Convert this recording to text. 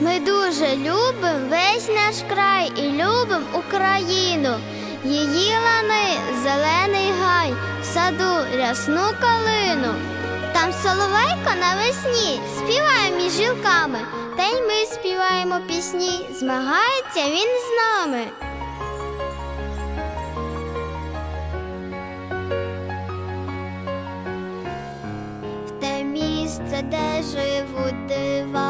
Ми дуже любим весь наш край і любим Україну. Її лани, зелений гай, в саду рясну калину. Там соловейко навесні співає між жілками, та й ми співаємо пісні, змагається він з нами. В те місце, де живуть дива,